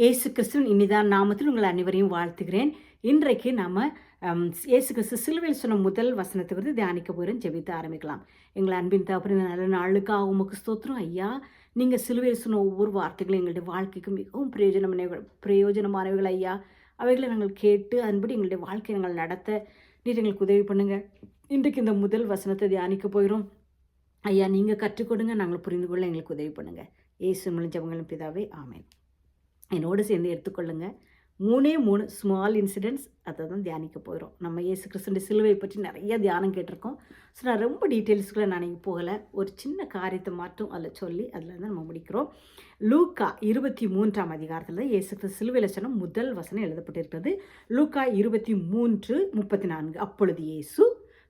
இயேசு கிறிஸ்துவின் இனிதான் நாமத்தில் உங்கள் அனைவரையும் வாழ்த்துகிறேன். இன்றைக்கு நாம் இயேசு கிறிஸ்து சிலுவையில் சொன்ன முதல் வசனத்தை வந்து தியானிக்க போகிறோம் ஜெபித்து ஆரம்பிக்கலாம். எங்கள் அன்பின் தகப்பன நல்ல நாளுக்காக உமக்கு ஸ்தோத்திரம். ஐயா நீங்கள் சிலுவையில் சொன்ன ஒவ்வொரு வார்த்தைகளும் எங்களுடைய வாழ்க்கைக்கு மிகவும் பிரயோஜனமான பிரயோஜனமானவைகள் ஐயா. அவைகளை நாங்கள் கேட்டு அதன்படி எங்களுடைய வாழ்க்கையை நாங்கள் நடத்த நீர் எங்களுக்கு உதவி பண்ணுங்கள் இன்றைக்கு இந்த முதல் வசனத்தை தியானிக்க போகிறோம். ஐயா நீங்கள் கற்றுக்கொடுங்க நாங்கள் புரிந்து கொள்ள எங்களுக்கு உதவி பண்ணுங்கள் ஏசு ஜபங்களும் பிதாவே ஆமேன். என்னோடு சேர்ந்து எடுத்துக்கொள்ளுங்க. மூணே மூணு ஸ்மால் இன்சிடென்ட்ஸ் அதை தான் தியானிக்க போகிறோம் நம்ம இயேசு கிறிஸ்துடைய சிலுவை பற்றி நிறைய தியானம் கேட்டிருக்கோம். ஸோ நான் ரொம்ப டீட்டெயில்ஸ்க்குள்ள நான் இங்கே போகலை. ஒரு சின்ன காரியத்தை மட்டும் அதில் சொல்லி அதில் தான் நம்ம முடிக்கிறோம். லூக்கா இருபத்தி மூன்றாம் அதிகாரத்தில் இயேசு கிறிஸ்து சிலுவையில் சொன்ன முதல் வசனம் எழுதப்பட்டிருக்கிறது. லூக்கா இருபத்தி மூன்று முப்பத்தி நான்கு. அப்பொழுது இயேசு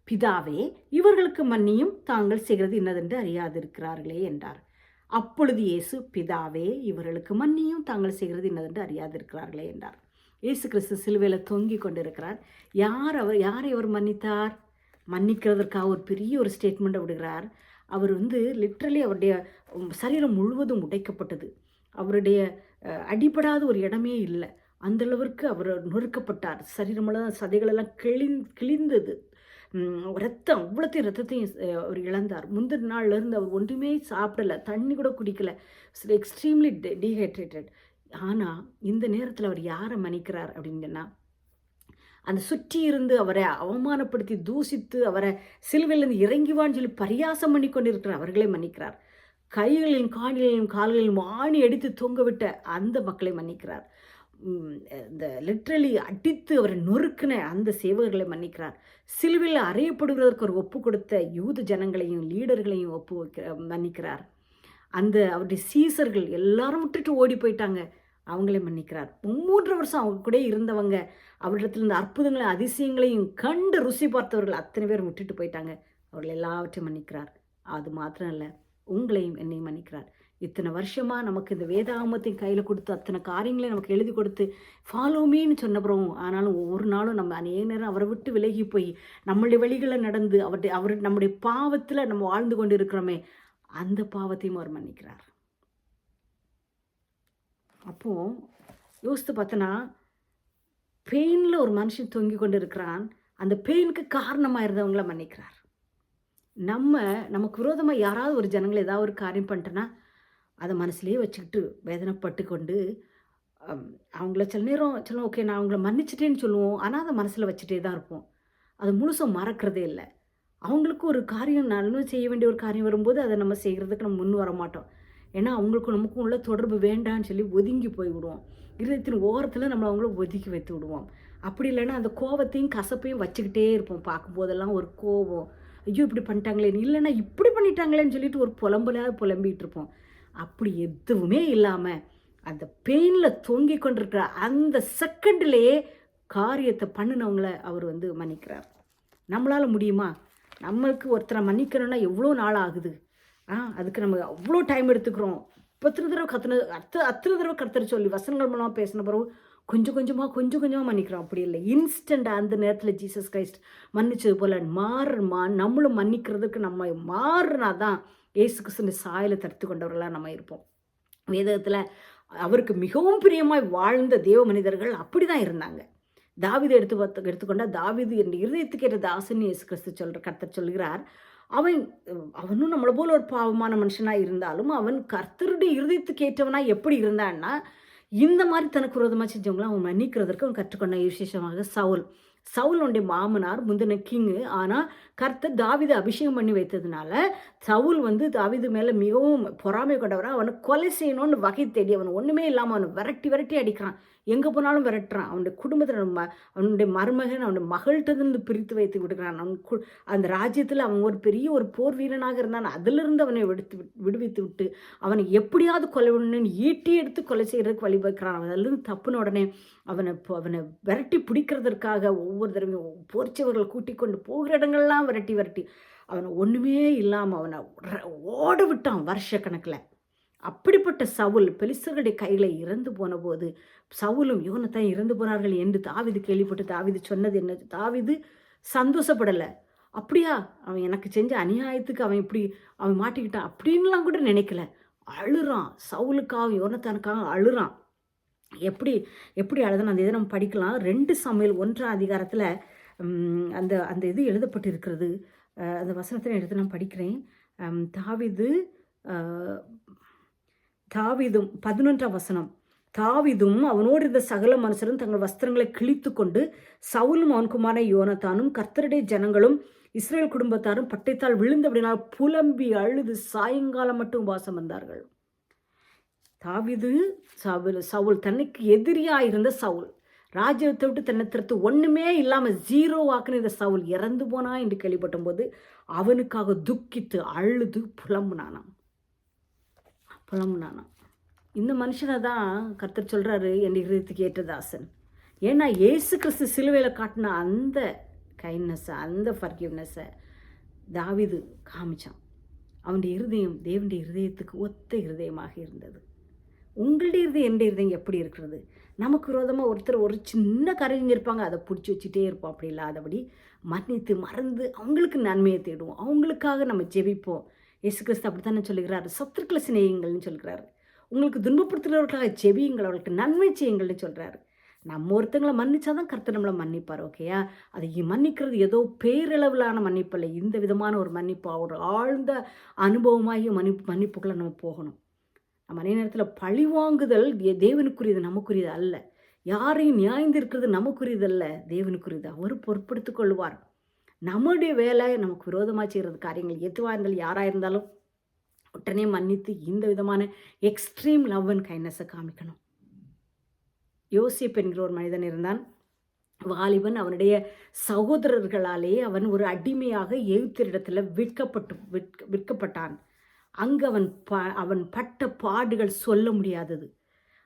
பிதாவே இவர்களுக்கு மன்னியும் தாங்கள் செய்கிறது இன்னதென்று அறியாதிருக்கிறார்களே என்றார். அப்பொழுது இயேசு பிதாவே இவர்களுக்கு மன்னியும் தாங்கள் செய்கிறது என்னதென்று அறியாதிருக்கிறார்களே என்றார். இயேசு கிறிஸ்து சிலுவையில் தொங்கி கொண்டிருக்கிறார். யார் அவர் யாரை அவர் மன்னித்தார்? மன்னிக்கிறதற்காக ஒரு பெரிய ஒரு ஸ்டேட்மெண்ட்டை விடுகிறார். அவர் வந்து லிட்ரலி அவருடைய சரீரம் முழுவதும் உடைக்கப்பட்டது. அவருடைய அடிபடாத ஒரு இடமே இல்லை. அந்த அளவிற்கு அவர் நொறுக்கப்பட்டார். சரீரமெல்லாம் சதைகளெல்லாம் கிளி கிழிந்தது. ரத்தம் அவ்வளோத்தையும் ரத்தத்தையும் அவர் இழந்தார். முந்தின நாள்லேருந்து அவர் ஒன்றுமே சாப்பிடல தண்ணி கூட குடிக்கல. எக்ஸ்ட்ரீம்லி டீஹைட்ரேட்டட் ஆனால் இந்த நேரத்தில் அவர் யாரை மன்னிக்கிறார் அப்படின்னு அந்த சுற்றி இருந்து அவரை அவமானப்படுத்தி தூசித்து அவரை சிலுவையிலிருந்து இறங்கிவான்னு சொல்லி பரியாசம் பண்ணி கொண்டிருக்கிற அவர்களை மன்னிக்கிறார். கைகளிலும் காணிகளிலும் கால்களிலும் ஆணி அடித்து தொங்கவிட்ட அந்த மக்களை மன்னிக்கிறார். இந்த லிட்ரலி அடித்து அவரை நொறுக்கின அந்த சேவகர்களை மன்னிக்கிறார். சிலுவையில் அறையப்படுகிறதற்கு ஒரு ஒப்பு கொடுத்த யூத ஜனங்களையும் லீடர்களையும் ஒப்பு வைக்க மன்னிக்கிறார். அந்த அவருடைய சீசர்கள் எல்லாரும் விட்டுட்டு ஓடி போயிட்டாங்க. அவங்களே மன்னிக்கிறார். மூன்று வருஷம் அவங்க கூட இருந்தவங்க அவரிடத்துல இருந்த அற்புதங்களை அதிசயங்களையும் கண்டு ருசி பார்த்தவர்கள் அத்தனை பேர் விட்டுட்டு போயிட்டாங்க. அவர்கள் எல்லாவற்றையும் மன்னிக்கிறார். அது மாத்திரம் இல்லை உங்களையும் என்னையும் மன்னிக்கிறார். இத்தனை வருஷமா நமக்கு இந்த வேதாகமத்தையும் கையில் கொடுத்து அத்தனை காரியங்களையும் நமக்கு எழுதி கொடுத்து ஃபாலோ மீன்னு சொன்னப்புறம் ஆனாலும் ஒவ்வொரு நாளும் நம்ம அநேக நேரம் அவரை விட்டு விலகி போய் நம்மளுடைய வழிகளை நடந்து அவருடைய அவர் நம்முடைய பாவத்தில் நம்ம வாழ்ந்து கொண்டு இருக்கிறோமே அந்த பாவத்தையும் அவர் மன்னிக்கிறார். அப்போ யோசித்து பார்த்தனா பெயினில் ஒரு மனுஷன் தொங்கி கொண்டு இருக்கிறான் அந்த பெயினுக்கு காரணமாக இருந்தவங்கள மன்னிக்கிறார். நம்ம நமக்கு விரோதமாக யாராவது ஒரு ஜனங்களை ஏதாவது ஒரு காரியம் பண்ணிட்டோன்னா அதை மனசுலேயே வச்சுக்கிட்டு வேதனைப்பட்டு கொண்டு அவங்கள சில நேரம் சில ஓகே நான் அவங்கள மன்னிச்சிட்டேன்னு சொல்லுவோம். ஆனால் அதை மனசில் வச்சுட்டே தான் இருப்போம். அது முழுசாக மறக்கிறதே இல்லை. அவங்களுக்கு ஒரு காரியம் நன்மை செய்ய வேண்டிய ஒரு காரியம் வரும்போது அதை நம்ம செய்கிறதுக்கு நம்ம முன் வர மாட்டோம். ஏன்னா அவங்களுக்கும் நமக்கும் உள்ள தொடர்பு வேண்டான்னு சொல்லி ஒதுங்கி போய் விடுவோம் இருதயத்தின் ஓரத்தில் நம்ம அவங்கள ஒதுக்கி வைத்து விடுவோம். அப்படி இல்லைன்னா அந்த கோவத்தையும் கசப்பையும் வச்சுக்கிட்டே இருப்போம். பார்க்கும்போதெல்லாம் ஒரு கோவம். ஐயோ இப்படி பண்ணிட்டாங்களேன்னு. இல்லைன்னா இப்படி பண்ணிட்டாங்களேன்னு சொல்லிட்டு ஒரு புலம்பலாக புலம்பிகிட்டு இருப்போம். அப்படி எதுவுமே இல்லாமல் அந்த பெயினில் தொங்கி கொண்டிருக்கிற அந்த செகண்ட்லேயே காரியத்தை பண்ணினவங்கள அவர் வந்து மன்னிக்கிறார். நம்மளால் முடியுமா? நம்மளுக்கு ஒருத்தரை மன்னிக்கணும்னா எவ்வளோ நாள் ஆகுது? ஆ அதுக்கு நம்ம அவ்வளோ டைம் எடுத்துக்கிறோம். பத்து தடவை கத்துன அத்த அத்தனை தடவை கத்துற சொல்லி வசனங்கள் மூலமாக பேசின பிறகு கொஞ்சம் கொஞ்சமாக கொஞ்சம் கொஞ்சமாக மன்னிக்கிறோம். அப்படி இல்லை. இன்ஸ்டண்ட்டாக அந்த நேரத்தில் ஜீசஸ் கிரைஸ்ட் மன்னிச்சது போல் மாறு மா நம்மளும் மன்னிக்கிறதுக்கு நம்ம மாறுனா தான் இயேசு கிறிஸ்துவின் சாயலை தடுத்து கொண்டவர்களாக நம்ம இருப்போம். வேதத்தில் அவருக்கு மிகவும் பிரியமாய் வாழ்ந்த தேவ மனிதர்கள் அப்படி தான் இருந்தாங்க. தாவீது எடுத்து பார்த்து எடுத்துக்கொண்டால் தாவீது என் இருதயத்துக்கு ஏற்ற தாசன் இயேசு கிறிஸ்து சொல்கிற கர்த்தர் சொல்கிறார் அவன் அவனும் நம்மளை போல ஒரு பாவமான மனுஷனாக இருந்தாலும் அவன் கர்த்தருடைய இருதயத்துக்கு ஏற்றவனாக எப்படி இருந்தான்னா இந்த மாதிரி தனக்கு விரோதமாக செஞ்சவங்களாம் அவன் மன்னிக்கிறதற்கு அவன் கற்றுக்கொண்ட விசேஷமாக சவுல். சவுலுடைய மாமனார் முந்தின கிங்கு ஆனால் கர்த்தர் தாவிதை அபிஷேகம் பண்ணி வைத்ததுனால சவுல் வந்து தாவிது மேலே மிகவும் பொறாமை கொண்டவராக அவனை கொலை செய்யணும்னு வகை தேடி அவன் ஒன்றுமே இல்லாமல் அவனை விரட்டி விரட்டி அடிக்கிறான். எங்கே போனாலும் விரட்டுறான். அவனுடைய குடும்பத்தில் ம அவனுடைய மருமகன் அவனுடைய மகள்கிட்டருந்து பிரித்து வைத்து விடுகிறான். அவன் கு அந்த ராஜ்யத்தில் அவன் ஒரு பெரிய ஒரு போர் வீரனாக இருந்தான். அதிலிருந்து அவனை விடுத்து விட்- விடுவித்து விட்டு அவனை எப்படியாவது கொலை பண்ணணும்னு ஈட்டி எடுத்து கொலை செய்கிறதுக்கு வழிபடுக்கிறான் அவன் அதிலிருந்து தப்புன உடனே அவனை இப்போ அவனை விரட்டி பிடிக்கிறதற்காக ஒவ்வொரு தடவையும் போர்ச்சவர்கள் கூட்டிக் கொண்டு போகிற இடங்கள்லாம் விரட்டி விரட்டி. அவனை ஒன்றுமே இல்லாமல் அவனை ர- ஓட விட்டான் வருஷ கணக்கில் அப்படிப்பட்ட சவுல் பெலிஸ்தர்களுடைய கையில் இறந்து போன போது சவுலும் யோனத்தான் இறந்து போனார்கள் என்று தாவிது கேள்விப்பட்டு தாவிது சொன்னது என்ன? தாவிது சந்தோஷப்படலை. அப்படியா அவன் எனக்கு செஞ்ச அநியாயத்துக்கு அவன் இப்படி அவன் மாட்டிக்கிட்டான் அப்படின்லாம் கூட நினைக்கல. அழுறான். சவுலுக்காக யோனத்தானுக்காக அழுறான். எப்படி எப்படி அழுதான்? அந்த இதை நம்ம படிக்கலாம். ரெண்டு சமையல் ஒன்றாம் அதிகாரத்தில் அந்த அந்த இது எழுதப்பட்டிருக்கிறது. அந்த வசனத்தில் எடுத்து நான் படிக்கிறேன். தாவிது தாவிதும் பதினொன்றாம் வசனம். தாவிதும் அவனோடு இருந்த சகல மனுஷரும் தங்கள் வஸ்திரங்களை கிழித்து கொண்டு சவுலும் அவன் குமாரன் யோனத்தானும் கர்த்தருடைய ஜனங்களும் இஸ்ரேல் குடும்பத்தாரும் பட்டைத்தால் விழுந்தபடினால் புலம்பி அழுது சாயங்காலம் மட்டும் வாசம் வந்தார்கள். தாவிது சவுல் சவுல் தன்னைக்கு எதிரியாக இருந்த சவுல். ராஜ்யத்தை விட்டு தன்னை திறத்து ஒன்றுமே இல்லாமல் ஜீரோ ஆக்குன இந்த சவுல் இறந்து போனா என்று கேள்விப்பட்டபோது அவனுக்காக துக்கித்து அழுது புலம்புனானாம். புலம்புனானான் இந்த மனுஷனை தான் கர்த்தர் சொல்கிறாரு என் இருதயத்துக்கு ஏற்ற தாசன். ஏன்னா இயேசு கிறிஸ்து சிலுவையில் காட்டின அந்த கைண்ட்னஸை அந்த ஃபர்கிவ்னஸை தாவிது காமிச்சான். அவனுடைய இருதயம் தேவனுடைய இருதயத்துக்கு ஒத்த இருதயமாக இருந்தது. உங்களுடைய இருதயம் என்னுடைய இருதயம் எப்படி இருக்கிறது? நமக்கு விரோதமாக ஒருத்தர் ஒரு சின்ன கரைஞ்சி இருப்பாங்க அதை பிடிச்சி வச்சுட்டே இருப்போம். அப்படி இல்லாதபடி மன்னித்து மறந்து அவங்களுக்கு நன்மையை தேடுவோம். அவங்களுக்காக நம்ம ஜெபிப்போம். இயேசு கிறிஸ்து அப்படி தானே சொல்லுகிறாரு? சத்துருக்களை சிநேகிங்கள்னு சொல்கிறாரு உங்களுக்கு துன்பப்படுத்துகிறவர்களுக்காக ஜெபியுங்கள் அவர்களுக்கு நன்மை செய்யுங்கள்னு சொல்கிறாரு நம்ம ஒருத்தங்களை மன்னிச்சாதான் கர்த்தர் நம்மளை மன்னிப்பார் ஓகேயா அதை மன்னிக்கிறது ஏதோ பேரளவிலான இல்லை இந்த விதமான ஒரு மன்னிப்பு ஒரு ஆழ்ந்த அனுபவமாகிய மன்னிப்பு மன்னிப்புக்குள்ளே நம்ம போகணும். நம்ம அதே நேரத்தில் பழி வாங்குதல் தேவனுக்குரியது நமக்குரியது அல்ல. யாரையும் நியாயந்திருக்கிறது நமக்குரியது அல்ல தேவனுக்குரியது. அவர் பொருட்படுத்திக் கொள்வார். நம்முடைய வேலை நமக்கு விரோதமாக செய்கிறது காரியங்கள் எதுவாக இருந்தாலும் யாராக இருந்தாலும் உடனே மன்னித்து இந்த விதமான எக்ஸ்ட்ரீம் லவ் அண்ட் கைண்ட்னஸை காமிக்கணும். யோசிப் என்கிற ஒரு மனிதன் இருந்தான். வாலிபன் அவனுடைய சகோதரர்களாலே அவன் ஒரு அடிமையாக எகிப்தியரிடத்தில் விற்கப்பட்டு விற்க விற்கப்பட்டான். அங்கு அவன் ப அவன் பட்ட பாடுகள் சொல்ல முடியாதது.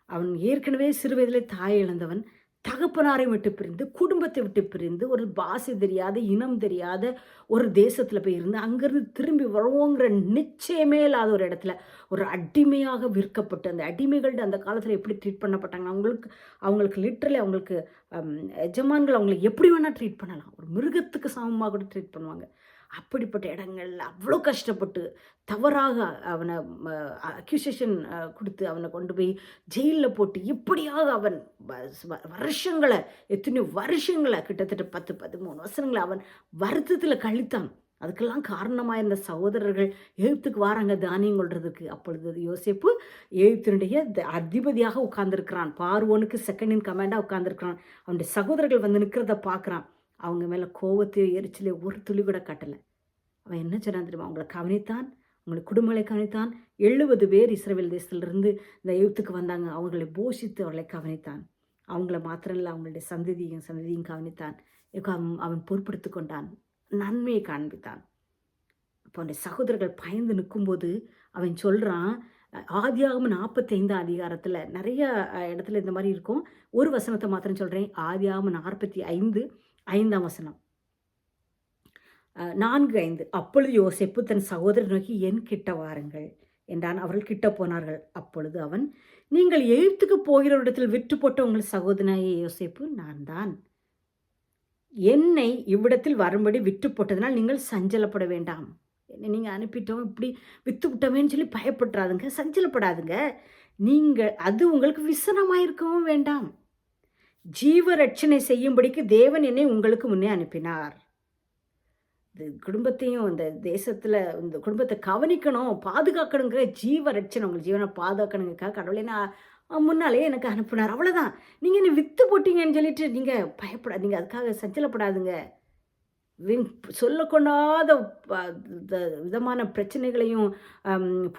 அவன் ஏற்கனவே சிறுவயதிலே தாய் இழந்தவன். தகப்பனாரை விட்டு பிரிந்து குடும்பத்தை விட்டு பிரிந்து ஒரு பாசை தெரியாத இனம் தெரியாத ஒரு தேசத்தில் போய் இருந்து அங்கேருந்து திரும்பி வருவோங்கிற நிச்சயமே இல்லாத ஒரு இடத்துல ஒரு அடிமையாக விற்கப்பட்டு அந்த அடிமைகள்ட்ட அந்த காலத்தில் எப்படி ட்ரீட் பண்ணப்பட்டாங்க? அவங்களுக்கு அவங்களுக்கு லிட்ரலி அவங்களுக்கு எஜமான்கள் அவங்களை எப்படி வேணால் ட்ரீட் பண்ணலாம். ஒரு மிருகத்துக்கு சமமாக கூட ட்ரீட் பண்ணுவாங்க. அப்படிப்பட்ட இடங்கள்ல அவ்வளோ கஷ்டப்பட்டு தவறாக அவனை அக்யூசேஷன் கொடுத்து அவனை கொண்டு போய் ஜெயிலில் போட்டு இப்படியாக அவன் வ- வருஷங்களை எத்தனையோ வருஷங்களை கிட்டத்தட்ட பத்து பதிமூணு வருஷங்களை அவன் வருத்தத்தில் கழித்தான். அதுக்கெல்லாம் காரணமாக இருந்த சகோதரர்கள் எழுத்துக்கு வாராங்க தானியம் கொள்றதுக்கு. அப்பொழுது யோசிப்பு எழுத்தினுடைய த- அதிபதியாக உட்கார்ந்துருக்கிறான். பார்வோனுக்கு செகண்ட் இன் கமாண்டாக உட்கார்ந்துருக்கிறான். அவனுடைய சகோதரர்கள் வந்து நிற்கிறத பார்க்குறான். அவங்க மேலே கோவத்தையோ எரிச்சலையோ ஒரு துளி கூட கட்டலை. அவன் என்ன சொன்னான் தெரியுமா? அவங்களை கவனித்தான் அவங்களை குடும்பங்களை கவனித்தான். எழுபது பேர் இஸ்ரேல் தேசத்திலிருந்து இந்த எகிப்துக்கு வந்தாங்க. அவங்களை போஷித்து அவர்களை கவனித்தான். அவங்கள மாத்திரம் இல்லை அவங்களுடைய சந்ததியும் சந்ததியும் கவனித்தான். அவன் அவன் பொறுப்படுத்தி கொண்டான். நன்மையை காண்பித்தான். இப்போ அவனுடைய சகோதரர்கள் பயந்து நிற்கும்போது அவன் சொல்கிறான் ஆதியாகம நாற்பத்தைந்தாம் அதிகாரத்தில் நிறைய இடத்துல இந்த மாதிரி இருக்கும். ஒரு வசனத்தை மாத்திரம் சொல்கிறேன் ஆதியாகம நாற்பத்தி ஐந்து ஐந்தாம் வசனம். நான்கு ஐந்து. அப்பொழுது யோசிப்பு தன் சகோதரர் நோக்கி என் கிட்ட வாருங்கள் என்றான். அவர்கள் கிட்ட போனார்கள். அப்பொழுது அவன் நீங்கள் எகிப்துக்கு போகிறவரிடத்தில் விற்று போட்ட உங்கள் சகோதரனாய யோசிப்பு நான் தான். என்னை இவ்விடத்தில் வரும்படி விற்று போட்டதனால் நீங்கள் சஞ்சலப்பட வேண்டாம். என்னை நீங்கள் அனுப்பிட்டோம் இப்படி வித்து விட்டோமேன்னு சொல்லி பயப்படுறாதுங்க சஞ்சலப்படாதுங்க. நீங்கள் அது உங்களுக்கு விசனமாக இருக்கவும் வேண்டாம். ஜீவ ரட்சணை செய்யும்படிக்கு தேவன் என்னை உங்களுக்கு முன்னே அனுப்பினார். இது குடும்பத்தையும் இந்த தேசத்தில் இந்த குடும்பத்தை கவனிக்கணும் பாதுகாக்கணுங்கிற ஜீவ ரட்சணை உங்கள் ஜீவனை பாதுகாக்கணுங்கக்கா கடவுளே நான் முன்னாலே எனக்கு அனுப்புனார். அவ்வளோதான் நீங்கள் என்ன வித்து போட்டீங்கன்னு சொல்லிட்டு நீங்கள் பயப்படாதீங்க. அதுக்காக சஞ்சலப்படாதுங்க. சொல்லக்கொண்டாத விதமான பிரச்சனைகளையும்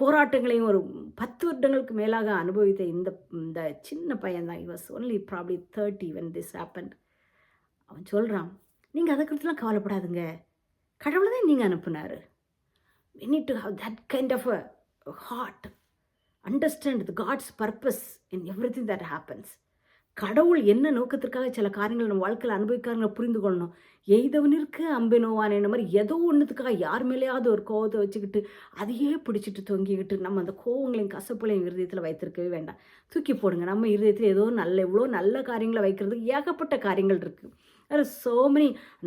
போராட்டங்களையும் ஒரு பத்து வருடங்களுக்கு மேலாக அனுபவித்த இந்த இந்த சின்ன பையன்தான். He was only probably thirty when this happen அவன் சொல்கிறான் நீங்கள் அதை குறித்துலாம் கவலைப்படாதுங்க. கடவுளை தான் நீங்கள் அனுப்புனார். We need to have that kind of a heart understand the God's purpose in everything that happens கடவுள் என்ன நோக்கத்திற்காக சில காரியங்கள் நம்ம வாழ்க்கையில் அனுபவிக்காரங்களை புரிந்து கொள்ளணும். எய்தவனிற்கு அம்பை நோவான மாதிரி ஏதோ ஒன்றுத்துக்காக யார் மேலேயாவது ஒரு கோவத்தை வச்சுக்கிட்டு அதையே பிடிச்சிட்டு தொங்கிக்கிட்டு நம்ம அந்த கோவங்களையும் கசப்புகளையும் இருதயத்தில் வைத்திருக்கவே வேண்டாம். தூக்கி போடுங்க. நம்ம இருதயத்தில் ஏதோ நல்ல இவ்வளோ நல்ல காரியங்களை வைக்கிறதுக்கு ஏகப்பட்ட காரியங்கள் இருக்குது அது so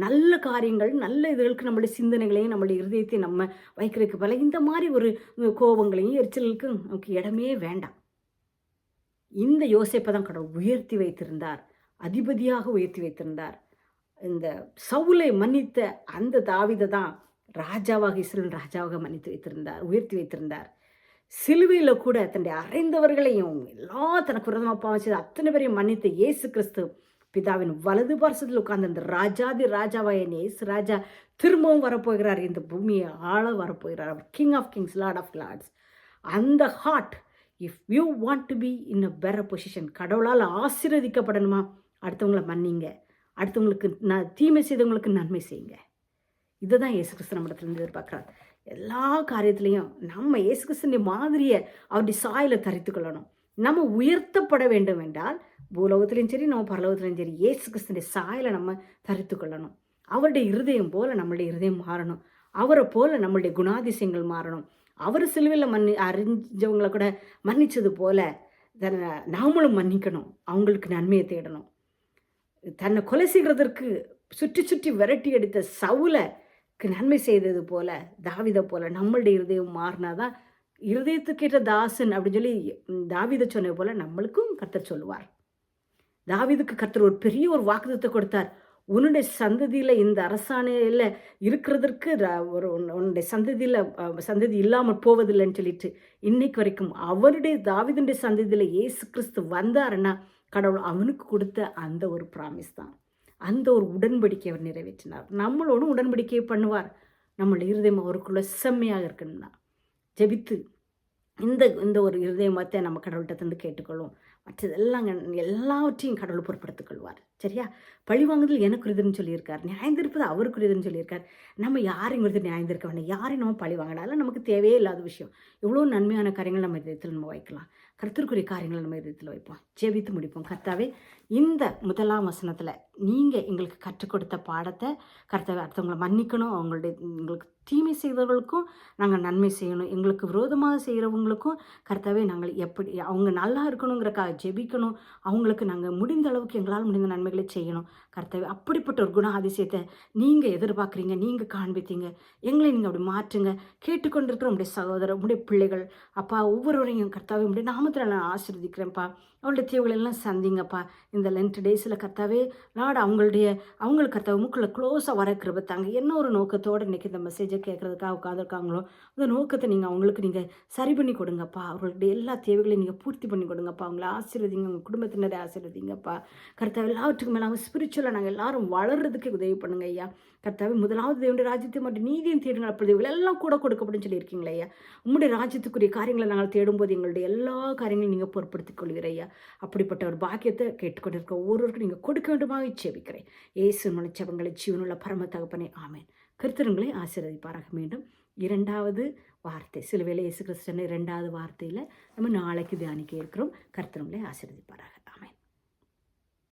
நல்ல காரியங்கள் நல்ல இதுகளுக்கு நம்மளுடைய சிந்தனைகளையும் நம்மளுடைய இருதயத்தையும் நம்ம வைக்கிறதுக்கு பல இந்த மாதிரி ஒரு கோபங்களையும் எரிச்சலுக்கும் நமக்கு இடமே வேண்டாம். இந்த யோசிப்பை தான் கடவுள் உயர்த்தி வைத்திருந்தார். அதிபதியாக உயர்த்தி வைத்திருந்தார். இந்த சவுலை மன்னித்த அந்த தாவிதை தான் ராஜாவாக இஸ்ரேல் ராஜாவாக மன்னித்து வைத்திருந்தார் உயர்த்தி வைத்திருந்தார். சிலுவையில் கூட தன்னுடைய அறைந்தவர்களையும் எல்லா தனக்கு விரதமாக பாவம் செய்த அத்தனை பேரையும் மன்னித்த இயேசு கிறிஸ்து பிதாவின் வலது பார்சத்தில் உட்கார்ந்து அந்த ராஜாதி ராஜாவாய இயேசு ராஜா திரும்பவும் வரப்போகிறார். இந்த பூமியை ஆள வரப்போகிறார். அவர் king of kings lord of lords அந்த heart if you want to be in a better position கடவுளால் ஆசீர்வதிக்கப்படணுமா? அடுத்தவங்களை மன்னிங்க. அடுத்தவங்களுக்கு ந தீமை செய்தவங்களுக்கு நன்மை செய்யுங்க. இதை தான் இயேசு கிறிஸ்து நம்மிடத்துலேருந்து எதிர்பார்க்குறார். எல்லா காரியத்துலேயும் நம்ம இயேசு கிறிஸ்துடைய மாதிரியை அவருடைய சாயில தரித்து கொள்ளணும். நம்ம உயர்த்தப்பட வேண்டும் என்றால் பூலோகத்திலையும் சரி நம்ம பரலோகத்திலையும் சரி இயேசு கிறிஸ்துடைய சாயில நம்ம தரித்து கொள்ளணும். அவருடைய இருதயம் போல நம்மளுடைய இருதயம் மாறணும். அவரை போல நம்மளுடைய குணாதிசயங்கள் மாறணும். அவர் சிலுவையில் மன்னி அறிஞ்சவங்களை கூட மன்னிச்சது போல தன்னை நாமளும் மன்னிக்கணும். அவங்களுக்கு நன்மையை தேடணும். தன்னை கொலை செய்கிறதற்கு சுற்றி சுற்றி விரட்டி எடுத்த சவுலைக்கு நன்மை செய்தது போல தாவிதை போல நம்மளுடைய இருதயம் மாறினாதான் இருதயத்துக்கேற்ற தாசன் அப்படின்னு சொல்லி தாவிதை சொன்னது போல நம்மளுக்கும் கர்த்தர் சொல்லுவார். தாவிதுக்கு கர்த்தர் ஒரு பெரிய ஒரு வாக்குதத்தை கொடுத்தார். உன்னுடைய சந்ததியில் இந்த அரசாணையில் இருக்கிறதற்கு ஒரு உன்னுடைய சந்ததியில் சந்ததி இல்லாமல் போவதில்லைன்னு சொல்லிட்டு இன்னைக்கு வரைக்கும் அவருடைய தாவிதனுடைய சந்ததியில் இயேசு கிறிஸ்து வந்தாருன்னா கடவுள் அவனுக்கு கொடுத்த அந்த ஒரு ப்ராமிஸ் தான். அந்த ஒரு உடன்படிக்கை அவர் நிறைவேற்றினார். நம்மளோடும் உடன்படிக்கையை பண்ணுவார். நம்மளோட இருதயம் அவருக்குள்ள செம்மையாக இருக்கணும்னா ஜெபித்து இந்த இந்த ஒரு இருதயமத்தை நம்ம கடவுள்கிட்ட தந்து கேட்டுக்கொள்வோம். மற்றதெல்லாம் எல்லாவற்றையும் கடவுள் பொருட்படுத்திக் கொள்வார் சரியா? பழி வாங்குதல் எனக்குரியதுன்னு சொல்லியிருக்கார். நியாயந்திருப்பது அவருக்குரியதுன்னு சொல்லியிருக்கார். நம்ம யாரையும் குறித்து நியாயந்திருக்க வேண்டாம். யாரையும் நம்ம பழி வாங்கினாலும் நமக்கு தேவையே இல்லாத விஷயம். எவ்வளோ நன்மையான காரியங்கள் நம்ம இதயத்தில் நம்ம வைக்கலாம். கருத்திற்குரிய காரியங்களை நம்ம இதயத்தில் வைப்போம். ஜெபித்து முடிப்போம். கர்த்தாவே இந்த முதலாம் வசனத்தில் நீங்கள் எங்களுக்கு கற்றுக் கொடுத்த பாடத்தை கர்த்தாவே அடுத்தவங்களை மன்னிக்கணும். அவங்களுடைய எங்களுக்கு தீமை செய்தவர்களுக்கும் நாங்கள் நன்மை செய்யணும். எங்களுக்கு விரோதமாக செய்கிறவங்களுக்கும் கர்த்தாவே நாங்கள் எப்படி அவங்க நல்லா இருக்கணுங்கிறக்காக ஜெபிக்கணும். அவங்களுக்கு நாங்கள் முடிந்த அளவுக்கு எங்களால் முடிந்த நன்மைகளை செய்யணும். கர்த்தாவே அப்படிப்பட்ட ஒரு குண அதிசயத்தை நீங்கள் எதிர்பார்க்குறீங்க நீங்கள் காண்பித்தீங்க. எங்களை நீங்கள் அப்படி மாற்றுங்க. கேட்டுக்கொண்டிருக்கிற உங்களுடைய சகோதரர் உங்களுடைய பிள்ளைகள் அப்பா ஒவ்வொருவரையும் கர்த்தாவே உங்களுடைய நாமத்தில் நான் ஆசிர்வதிக்கிறேன்ப்பா. அவளுடைய தீவுகளெல்லாம் சந்திங்கப்பா. இந்த லென்ட் டேஸில் கர்த்தாவே லார்டு அவங்களுடைய அவங்களுக்கு கர்த்தாவை மூக்கில் க்ளோஸாக வர கிருபத்தாங்க என்ன ஒரு நோக்கத்தோடு இன்றைக்கி இந்த மெசேஜை கேட்குறதுக்காக உட்காந்துருக்காங்களோ அந்த நோக்கத்தை நீங்கள் அவங்களுக்கு நீங்கள் சரி பண்ணி கொடுங்கப்பா. அவர்களுடைய எல்லா தேவைகளையும் நீங்கள் பூர்த்தி பண்ணி கொடுங்கப்பா. அவங்கள ஆசீர்வதிங்க உங்கள் குடும்பத்தினரை ஆசீர்வதிங்கப்பா. கர்த்தாவை எல்லாவற்றுக்கும் மேலே அவங்க ஸ்பிரிச்சுவலாக நாங்கள் எல்லாரும் வளர்கிறதுக்கு உதவி பண்ணுங்க ஐயா. கர்த்தாவே முதலாவது தேவனுடைய ராஜ்யத்தை மற்றும் நீதியும் தேடுங்கள் அப்படி எல்லாம் கூட கொடுக்கப்படும் சொல்லியிருக்கீங்களே ஐயா. உங்களுடைய ராஜ்யத்துக்குரிய காரியங்களை நாங்கள் தேடும்போது எங்களுடைய எல்லா காரியங்களையும் நீங்கள் பொருட்படுத்திக் கொள்கிற ஐயா. அப்படிப்பட்ட ஒரு பாக்கியத்தை கேட்டுக்கொண்டிருக்க ஒவ்வொருவருக்கும் நீங்கள் கொடுக்க வேண்டுமாக செபிக்கிறேன் ஏசு மனச்சவங்களை ஜீவனுள்ள பரம தகப்பனே ஆமேன். கருத்தருங்களை ஆசீர்வதிப்பாராக. மீண்டும் இரண்டாவது வார்த்தை சிலுவையில் இயேசு கிறிஸ்தன் இரண்டாவது வார்த்தையில் நம்ம நாளைக்கு தியானிக்க இருக்கிறோம். கருத்தருங்களை ஆசீர்வதிப்பாராக.